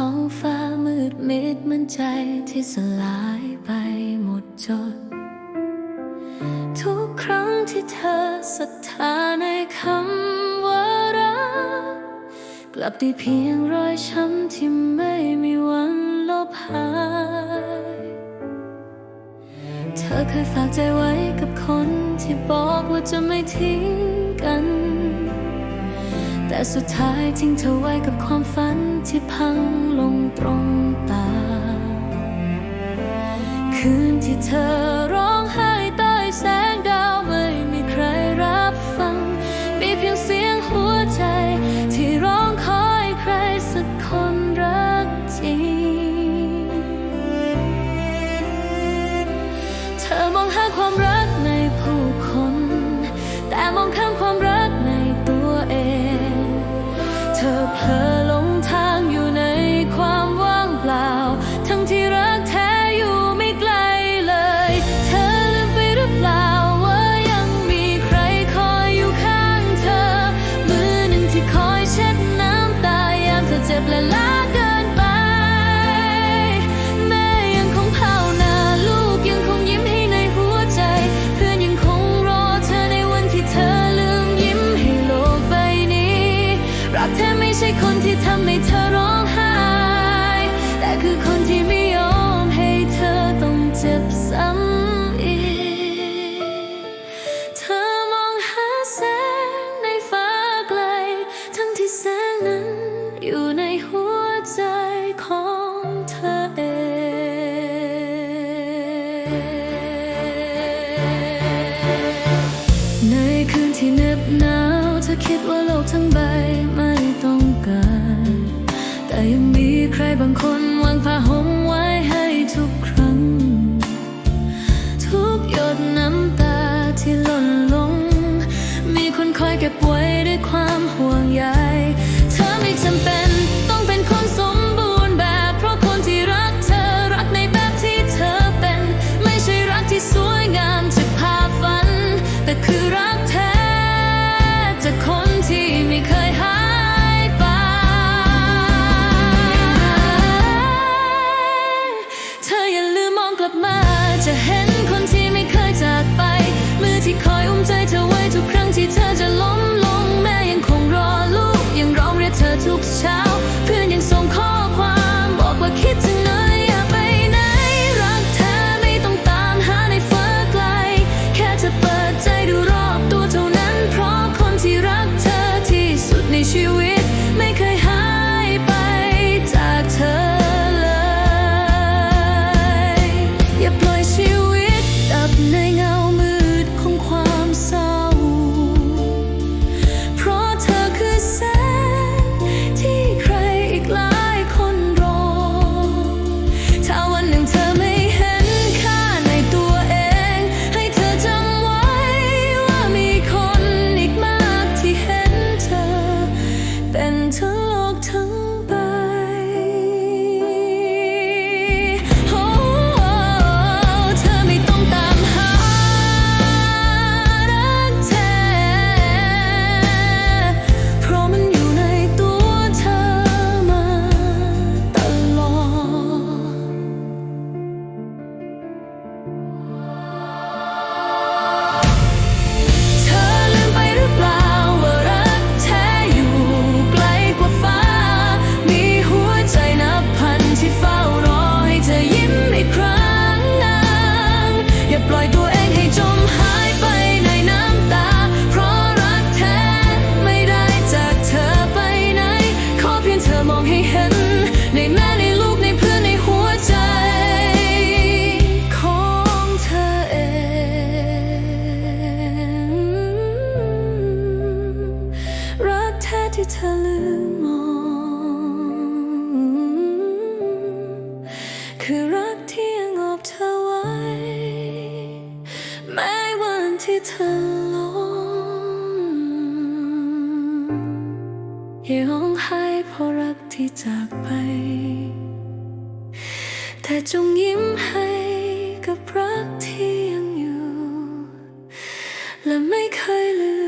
ท้องฟ้ามืดมิดมันใจที่สลายไปหมดจด ทุกครั้งที่เธอศรัทธาในคำว่ารัก กลับได้เพียงรอยช้ำที่ไม่มีวันลบหาย เธอเคยฝากใจไว้กับคนที่บอกว่าจะไม่ทิ้งกัน แต่สุดท้ายทิ้งเธอไว้กับความฝัน ที่พังลงตรงตา คืนที่เธอร้อง ที่เน็บหนาวเธอคิดว่าโลกทั้งใบไม่ต้องการ แต่ยังมีใครบางคนวางผ้าห่มไว้ให้ทุกครั้ง ทุกหยดน้ำตาที่หล่นลง มีคนคอยเก็บไว้ด้วยความห่วงใย ที่เธอลืมมอง คือรักที่ยังอบเธอไว้ แม้วันที่เธอลงอย่าร้องไห้เพราะรักที่จากไป แต่จงยิ้มให้กับรักที่ยังอยู่ และไม่เคยลืม